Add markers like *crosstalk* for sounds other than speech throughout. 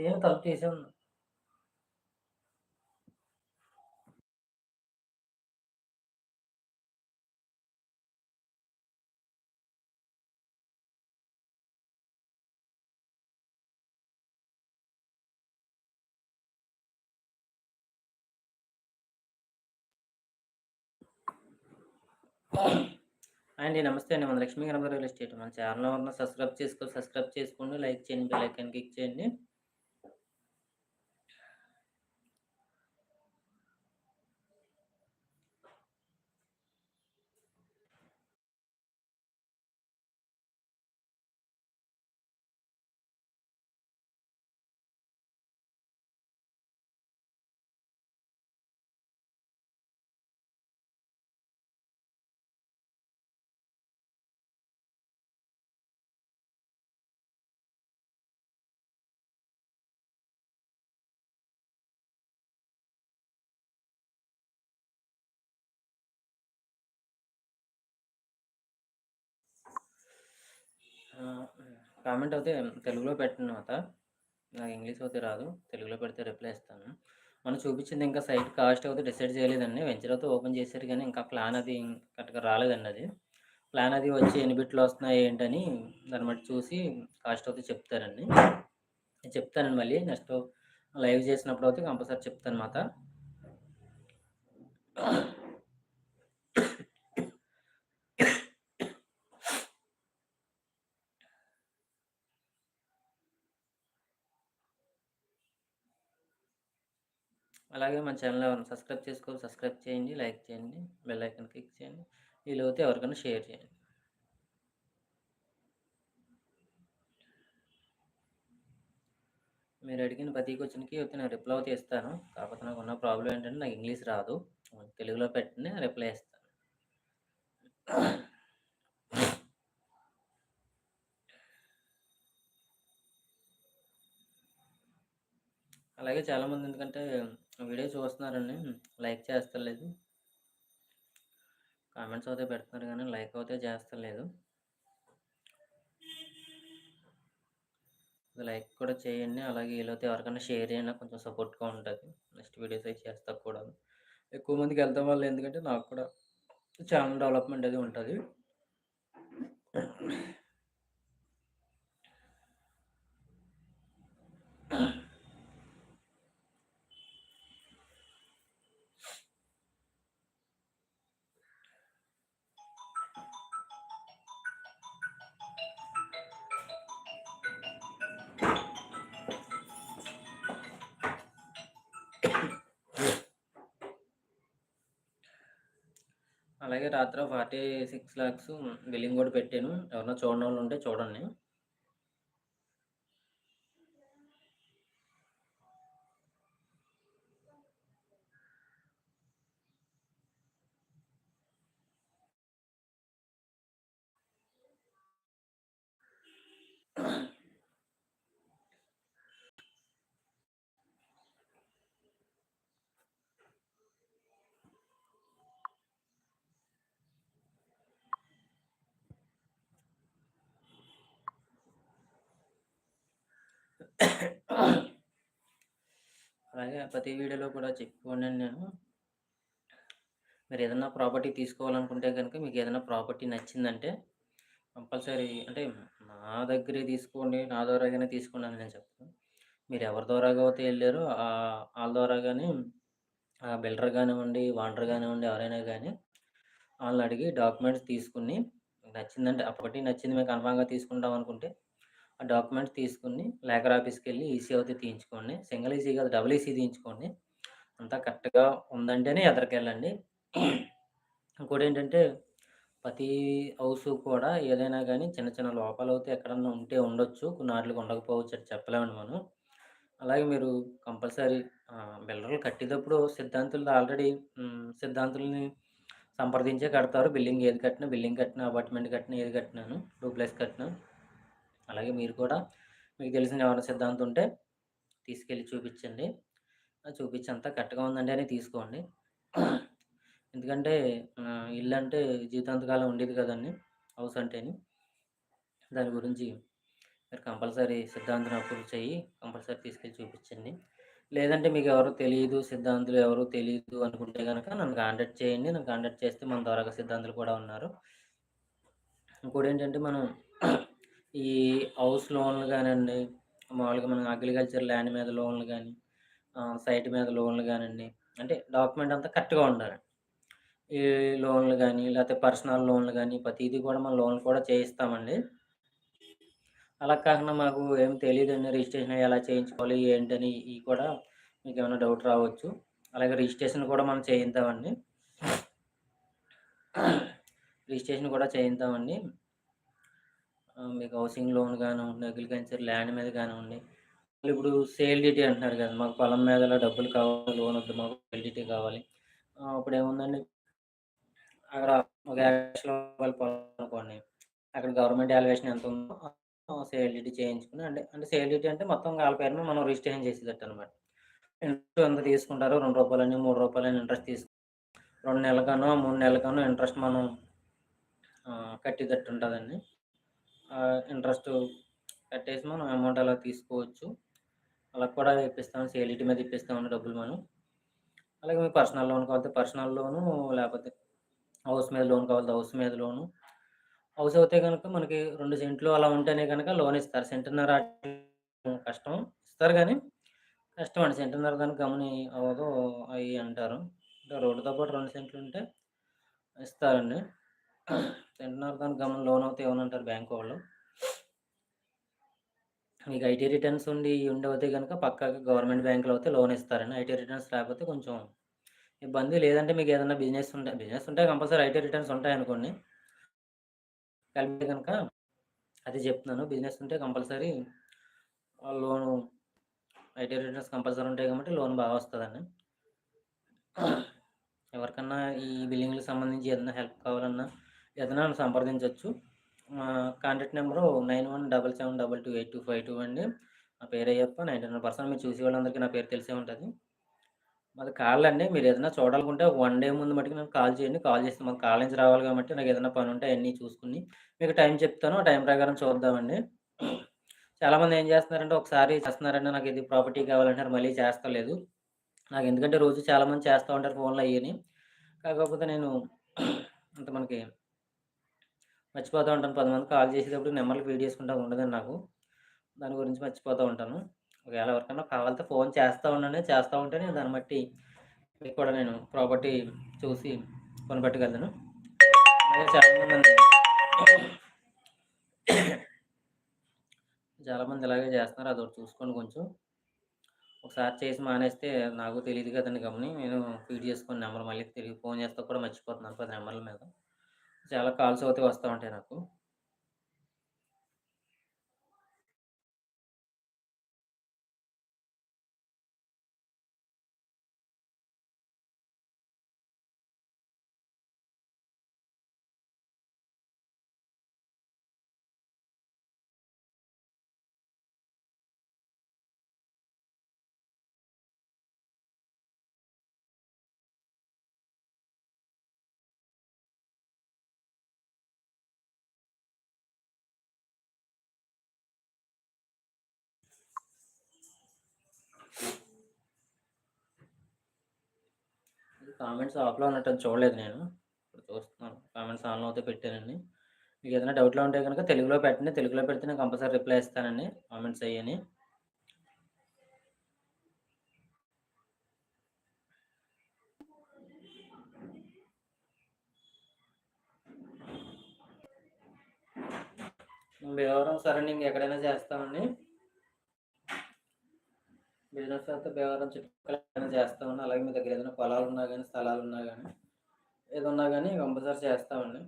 Same తలుపు చేసే ఉంది అండి నమస్తే అండి. మన లక్ష్మీ గణపతి రియల్ ఎస్టేట్ మన ఛానల్ ఉన్న సబ్స్క్రైబ్ చేసుకో సబ్స్క్రైబ్ చేసుకోండి. లైక్ చేయండి బెల్ ఐకాన్ క్లిక్ చేయండి. కామెంట్ అయితే తెలుగులో పెట్టండి మాట నాకు ఇంగ్లీష్ అయితే రాదు. తెలుగులో పెడితే రిప్లై ఇస్తాను. మనం చూపించింది ఇంకా సైట్ కాస్ట్ అయితే డిసైడ్ చేయలేదండి. వెంచర్ అయితే ఓపెన్ చేశారు కానీ ఇంకా ప్లాన్ అది కరెక్ట్గా రాలేదండి అది. ప్లాన్ అది వచ్చి ఎన్ని బిట్లు వస్తున్నాయి ఏంటని దాన్ని బట్టి చూసి కాస్ట్ అయితే చెప్తారండి. చెప్తానండి మళ్ళీ. నెక్స్ట్ లైవ్ చేసినప్పుడు అయితే కంపల్సరీ చెప్తాను మాత అలాగే మన ఛానల్ ఎవరైనా సబ్స్క్రైబ్ చేసుకో సబ్స్క్రైబ్ చేయండి లైక్ చేయండి బెల్ ఐకన్ క్లిక్ చేయండి. వీలైతే ఎవరికైనా షేర్ చేయండి. మీరు అడిగిన ప్రతి క్వశ్చన్కి అయితే నేను రిప్లై అయితే ఇస్తాను. కాకపోతే నాకు ఉన్న ప్రాబ్లం ఏంటంటే నాకు ఇంగ్లీష్ రాదు. తెలుగులో పెట్టినే రిప్లై ఇస్తాను. అలాగే చాలామంది ఎందుకంటే వీడియో చూస్తున్నారండి లైక్ చేస్తలేదు. కామెంట్స్ అయితే పెడుతున్నారు కానీ లైక్ అయితే చేస్తలేదు. లైక్ కూడా చేయండి. అలాగే వీళ్ళైతే ఎవరికైనా షేర్ చేయండి. కొంచెం సపోర్ట్గా ఉంటుంది. నెక్స్ట్ వీడియోస్ అయితే చేస్తా కూడా. ఎక్కువ మందికి వెళ్తాం వల్ల ఎందుకంటే నాకు కూడా ఛానల్ డెవలప్మెంట్ అది ఉంటుంది. అలాగే రాత్రి ఫార్టీ సిక్స్ ల్యాక్స్ బిల్లింగ్ కూడా పెట్టాను. ఎవరన్నా చూడడం వాళ్ళు ఉంటే చూడండి. అలాగే ప్రతి వీడియోలో కూడా చెప్పుకోండి నేను. మీరు ఏదైనా ప్రాపర్టీ తీసుకోవాలనుకుంటే కనుక మీకు ఏదైనా ప్రాపర్టీ నచ్చిందంటే కంపల్సరీ అంటే నా దగ్గరే తీసుకోండి నా ద్వారాగానే తీసుకోండి అని నేను చెప్తాను. మీరు ఎవరి ద్వారాగా అయితే వెళ్ళారో వాళ్ళ ద్వారా కానీ బిల్డర్ కానివ్వండి వాండర్ కానివ్వండి ఎవరైనా కానీ వాళ్ళని అడిగి డాక్యుమెంట్స్ తీసుకుని నచ్చిందంటే అప్పటి నచ్చింది మేము కన్ఫామ్గా తీసుకుంటాం అనుకుంటే ఆ డాక్యుమెంట్స్ తీసుకుని లేకర్ ఆఫీస్కి వెళ్ళి ఈసీ అయితే తీయించుకోండి. సింగిల్ ఈసీ కాదు డబుల్ ఈసీ తీయించుకోండి. అంతా కరెక్ట్గా ఉందంటేనే ఎదరికెళ్ళండి. ఇంకోటి ఏంటంటే ప్రతి హౌస్ కూడా ఏదైనా కానీ చిన్న చిన్న లోపాలు అయితే ఎక్కడన్నా ఉంటే ఉండొచ్చు. కొన్ని వాటికి ఉండకపోవచ్చు అని చెప్పలేమండి మనం. అలాగే మీరు కంపల్సరీ బిల్డర్లు కట్టేటప్పుడు సిద్ధాంతులు ఆల్రెడీ సిద్ధాంతుల్ని సంప్రదించే కడతారు. బిల్డింగ్ ఏది కట్టినా బిల్డింగ్ కట్టినా అపార్ట్మెంట్ కట్టినా ఏది కట్టినాను డూప్లెక్స్ కట్టినా. అలాగే మీరు కూడా మీకు తెలిసిన ఎవరైనా సిద్ధాంతం ఉంటే తీసుకెళ్ళి చూపించండి. చూపించి అంతా కరెక్ట్గా ఉందండి అని తీసుకోండి. ఎందుకంటే ఇల్లు అంటే జీవితాంతకాలం ఉండేది కదండి హౌస్ అంటేని. దాని గురించి మీరు కంపల్సరీ సిద్ధాంతం అప్రూవ్ చెయ్యి కంపల్సరీ తీసుకెళ్ళి చూపించండి. లేదంటే మీకు ఎవరు తెలియదు సిద్ధాంతులు ఎవరు తెలియదు అనుకుంటే కనుక నన్ను కాంటాక్ట్ చేయండి. నన్ను కాంటాక్ట్ చేస్తే మన ద్వారా సిద్ధాంతులు కూడా ఉన్నారు. ఇంకోటి ఏంటంటే మనం ఈ హౌస్ లోన్లు కానివ్వండి మామూలుగా మనం అగ్రికల్చర్ ల్యాండ్ మీద లోన్లు కానీ సైట్ మీద లోన్లు కానివ్వండి అంటే డాక్యుమెంట్ అంతా కరెక్ట్గా ఉండాలి. ఈ లోన్లు కానీ లేకపోతే పర్సనల్ లోన్లు కానీ ప్రతిదీ కూడా మనం లోన్లు కూడా చేయిస్తామండి. అలా కాకుండా మాకు ఏం తెలియదండి రిజిస్ట్రేషన్ ఎలా చేయించుకోవాలి ఏంటని ఇవి కూడా మీకు ఏమైనా డౌట్ రావచ్చు. అలాగే రిజిస్ట్రేషన్ కూడా మనం చేయిద్దామండి. *coughs* రిజిస్ట్రేషన్ కూడా చేయిద్దామండి. మీకు హౌసింగ్ లోన్ కానివ్వండి అగ్రికల్చర్ ల్యాండ్ మీద కానివ్వండి ఇప్పుడు సేల్ డిటీ అంటున్నారు కదా మాకు పొలం మీద డబ్బులు కావాలి లోన్ వద్దు మాకు సేల్ కావాలి. ఇప్పుడు ఏముందండి? అక్కడ ఒక యాభై రూపాయలు పొలం అనుకోండి అక్కడ గవర్నమెంట్ వాల్యుయేషన్ ఎంత ఉందో సేల్ డిటీ చేయించుకుని అంటే అంటే సేల్ డిటీ అంటే మొత్తం వాళ్ళ పేరు మనం రిజిస్ట్రేషన్ చేసేటట్టు అనమాట ఇంట్రెస్ట్ ఎంత తీసుకుంటారు రెండు రూపాయలని మూడు రూపాయలని ఇంట్రెస్ట్ తీసుకుంటారు. రెండు నెలలకనో మూడు నెలలకనో ఇంట్రెస్ట్ మనం కట్టేటట్టు ఉంటుందండి. ఇంట్రెస్ట్ కట్టేసి మనం అమౌంట్ అలా తీసుకోవచ్చు. అలా కూడా ఇప్పిస్తాం సేలిటీ మీద ఇప్పిస్తాం డబ్బులు మనం. అలాగే మీకు పర్సనల్ లోన్ కావాలంటే పర్సనల్ లోను లేకపోతే హౌస్ మీద లోన్ కావాలి హౌస్ మీద లోను హౌస్ అయితే కనుక మనకి రెండు సెంట్లు అలా ఉంటేనే కనుక లోన్ ఇస్తారు. సెంటున్నర కష్టం ఇస్తారు కానీ కష్టం అండి. సెంటున్నర దానికి గమని అవ్వదు అవి అంటారు. అంటే రోడ్డుతో పాటు రెండు సెంట్లు ఉంటే ఇస్తారండి. సెంటున్నర దాని గమని లోన్ అవుతే ఏమనంటారు బ్యాంక్ వాళ్ళు? మీకు ఐటీ రిటర్న్స్ ఉండి ఉండి కనుక పక్కాగా గవర్నమెంట్ బ్యాంకులో అయితే లోన్ ఇస్తారని ఐటీ రిటర్న్స్ లేకపోతే కొంచెం ఇబ్బంది. లేదంటే మీకు ఏదైనా బిజినెస్ ఉంటాయి బిజినెస్ ఉంటే కంపల్సరీ ఐటీ రిటర్న్స్ ఉంటాయి అనుకోండి. కలిపి కనుక అది చెప్తున్నాను. బిజినెస్ ఉంటే compulsory loan IT returns compulsory ఉంటాయి కాబట్టి లోన్ బాగా వస్తుందండి. ఎవరికన్నా ఈ బిల్డింగ్కి సంబంధించి ఏదైనా హెల్ప్ కావాలన్నా ఏదైనా సంప్రదించవచ్చు contact number nine one double seven double two eight two five two అండి. నా పేరు అయ్యప్ప నైంటీ నైన్ పర్సెంట్ మీరు చూసే వాళ్ళందరికీ నా పేరు తెలిసే ఉంటుంది. మాది కాల్ అండి మీరు ఏదైనా చూడాలనుకుంటే వన్ డే ముందు మటుకు నాకు కాల్ చేయండి. కాల్ చేస్తే మాకు కాల్ నుంచి రావాలి కాబట్టి నాకు ఏదైనా పని ఉంటే అన్నీ చూసుకుని మీకు టైం చెప్తాను. టైం ప్రకారం చూద్దామండి. చాలామంది ఏం చేస్తున్నారంటే ఒకసారి చేస్తున్నారంటే నాకు ఇది ప్రాపర్టీ కావాలంటారు మళ్ళీ చేస్తలేదు. నాకు ఎందుకంటే రోజు చాలామంది చేస్తూ ఉంటారు ఫోన్లో అయ్యని. కాకపోతే నేను అంత మనకి మర్చిపోతూ ఉంటాను. పది మంది కాల్ చేసేటప్పుడు నెంబర్లు ఫీడ్ చేసుకుంటా ఉండదండి నాకు. దాని గురించి మర్చిపోతూ ఉంటాను. ఒకవేళ ఎవరికైనా కావాలంటే ఫోన్ చేస్తూ ఉండండి. చేస్తూ ఉంటే నేను దాన్ని బట్టి మీకు కూడా నేను ప్రాపర్టీ చూసి కొనబెట్టగలను చాలామంది చాలామంది ఇలాగే చేస్తున్నారు. అదొకటి చూసుకోండి కొంచెం. ఒకసారి చేసి మానేస్తే నాకు తెలియదు కదండి గమని. నేను ఫీడ్ చేసుకుని నెంబర్ మళ్ళీ తిరిగి ఫోన్ చేస్తే కూడా మర్చిపోతున్నాను. పది నెంబర్ల మీద. చాలా కాల్స్ అయితే వస్తూ ఉంటాయి నాకు. కామెంట్స్ ఆఫ్లో ఉన్నట్టు చూడలేదు నేను. ఇప్పుడు చూస్తున్నాను. కామెంట్స్ ఆన్లో అయితే పెట్టానండి. మీకు ఏదైనా డౌట్లో ఉంటే కనుక తెలుగులో పెట్టండి. తెలుగులో పెడితే నేను కంపల్సరీ రిప్లై ఇస్తానండి. కామెంట్స్ అయ్యని. సరే సరౌండింగ్ ఎక్కడైనా చేస్తామండి. బిజినెస్ అయితే వ్యవహారం చుట్టుపక్కల చేస్తామండి అలాగే మీ దగ్గర ఏదైనా పొలాలు ఉన్నా కానీ స్థలాలు ఉన్నా కానీ ఏది ఉన్నా కానీ కంపల్సరీ చేస్తామండి.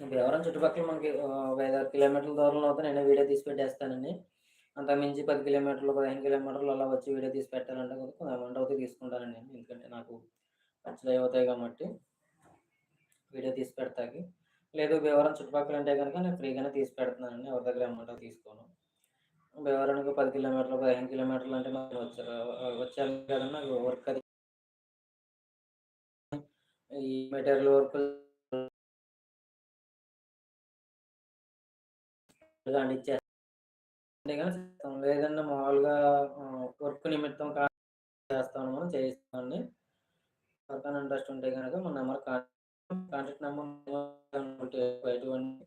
వ్యవహారం చుట్టుపక్కల మనకి ఐదారు కిలోమీటర్ల దూరంలో అయితే నేను వీడియో తీసి పెట్టేస్తానండి. అంతకుమించి పది కిలోమీటర్లు పదిహేను కిలోమీటర్లు అలా వచ్చి వీడియో తీసి పెట్టాలంటే కొంత అమౌంట్ అయితే తీసుకుంటానండి. ఎందుకంటే నాకు ఖర్చులు అవుతాయి కాబట్టి వీడియో తీసి పెడతాకి. లేదు వివరం చుట్టుపక్కల అంటే కనుక నేను ఫ్రీగానే తీసి పెడుతున్నానండి. ఎవరి దగ్గర అమౌంట్ తీసుకోను. భీమవరానికి పది కిలోమీటర్లు పదిహేను కిలోమీటర్లు అంటే మనం వచ్చారు. వచ్చాను కదా నాకు వర్క్ అది. ఈ మెటీరియల్ వర్క్ అని ఇచ్చేస్తే. కానీ లేదన్నా మామూలుగా వర్క్ నిమిత్తం చేస్తాను మనం చేయిస్తామండి వర్క్ అని ఇంట్రెస్ట్ ఉంటే కనుక మన నెంబర్ కాంటాక్ట్ నెంబర్ ఎటువంటి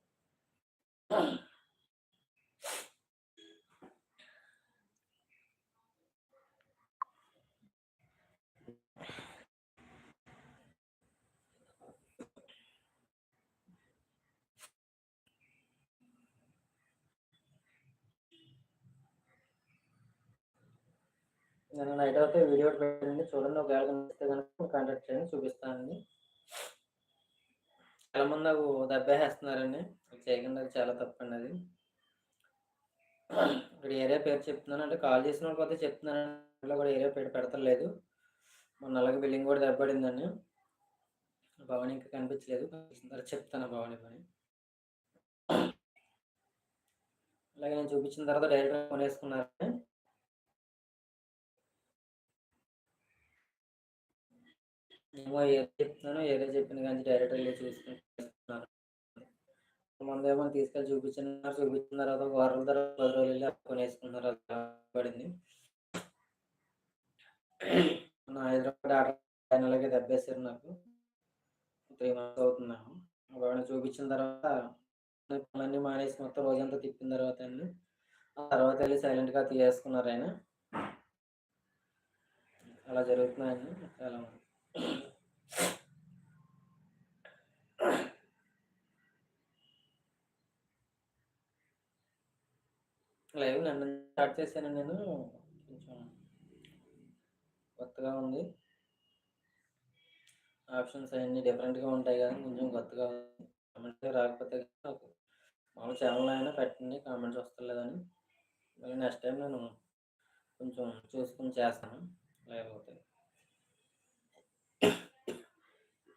నేను నైట్ అయితే వీడియో పెట్టండి. చూడండి. ఒకవేళ కనిపిస్తే కనుక కాంటాక్ట్ చేయండి. చూపిస్తానండి. చాలా మంది నాకు దెబ్బేసేస్తున్నారండి. చేయకుండా చాలా తప్పండి అది. ఇక్కడ ఏరియా పేరు చెప్తున్నాను. అంటే కాల్ చేసిన వాళ్ళకి చెప్తున్నాను. కూడా ఏరియా పేరు పెడతలేదు. మొన్న అలాగే బిల్డింగ్ కూడా దెబ్బడిందండి భవన్ ఇంకా కనిపించలేదు. తర్వాత చెప్తాను భవన్ పని అలాగే నేను చూపించిన తర్వాత డైరెక్ట్గా కొనేసుకున్నారండి ఏమో ఏదో చెప్తున్నాను ఏదో చెప్పిన కానీ డైరెక్ట్ వెళ్ళి చూసుకుంటున్నారు ముందు ఏమో తీసుకెళ్ళి చూపించినారు చూపించిన తర్వాత ఒక వారం తర్వాత పది రోజులు వెళ్ళి కొనేసుకున్నారు పడింది నా హైదరాబాద్ ఆర్డర్ నెలకి దెబ్బేశారు నాకు. త్రీ మంత్స్ అవుతున్నాను. ఒకవేళ చూపించిన తర్వాత పనులన్నీ మానేసి మొత్తం రోజంతా తిప్పిన తర్వాత అండి. ఆ తర్వాత వెళ్ళి సైలెంట్గా తీసేసుకున్నారు ఆయన. అలా జరుగుతున్నాయండి. చాలా లైవ్ నన్ను స్టార్ట్ చేశాను నేను. కొంచెం కొత్తగా ఉంది. ఆప్షన్స్ అవన్నీ డిఫరెంట్గా ఉంటాయి కదా కొంచెం కొత్తగా ఉంది. కామెంట్స్ రాకపోతే నాకు మామూలు ఛానల్ అయినా పెట్టండి కామెంట్స్ వస్తలేదని. మళ్ళీ నెక్స్ట్ టైం నేను కొంచెం చూసుకుని చేస్తాను. లైవ్ అవుతాయి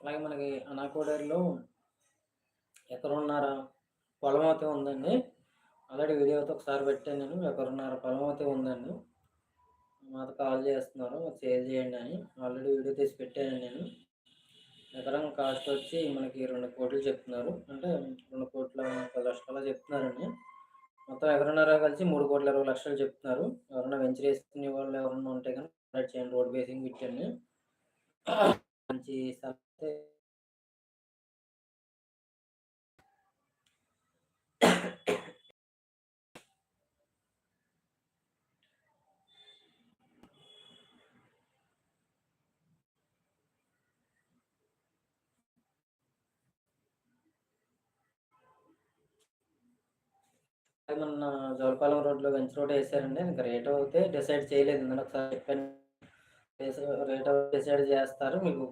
అలాగే మనకి అనాకోడేరులో ఎక్కడున్నారా పొలం అయితే ఉందండి. ఆల్రెడీ వీడియోతో ఒకసారి పెట్టాను నేను. ఎక్కడున్నారా పొలం అయితే ఉందండి. మాతో కాల్ చేస్తున్నారు. షేర్ చేయండి అని. ఆల్రెడీ వీడియో తీసి పెట్టాను నేను. ఎకరం కాస్ట్ వచ్చి మనకి రెండు కోట్లు చెప్తున్నారు. అంటే రెండు కోట్ల పది లక్షల చెప్తున్నారండి. మొత్తం ఎవరున్నారో కలిసి మూడు కోట్ల ఇరవై లక్షలు చెప్తున్నారు. ఎవరైనా వెంచర్ వేసుకునే వాళ్ళు ఎవరైనా ఉంటే కానీ చేయండి. రోడ్ బేసింగ్ పెట్టండి మంచి మొన్న జోలపాలెం రోడ్లో వెంచ్ రోడ్ వేసారండి. ఇంకా రేట్ అయితే డిసైడ్ చేయలేదు. నేను ఒకసారి చెప్పాను. రేట్ డిసైడ్ చేస్తారు. మీకు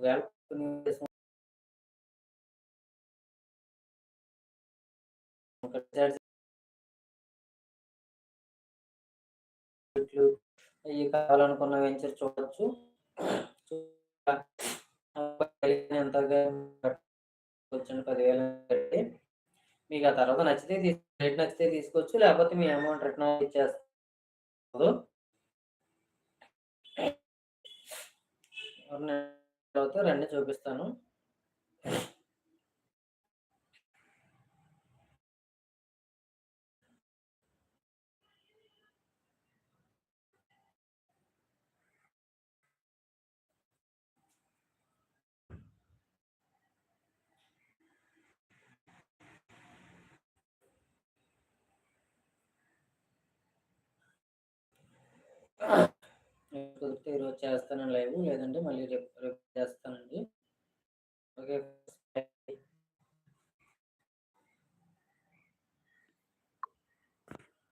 ఇవి కావాలనుకున్న వెంచర్ చూడవచ్చు ఎంతగా వచ్చిన పదివేలు మీకు ఆ తర్వాత నచ్చితే రేట్ నచ్చితే తీసుకోవచ్చు లేకపోతే మీ అమౌంట్ రిటర్న్ ఇచ్చేస్తారు. రండి చూపిస్తాను. కుదిరితే ఈరోజు చేస్తాను లైవ్ లేదంటే మళ్ళీ రేపు రేపు చేస్తానండి. ఓకే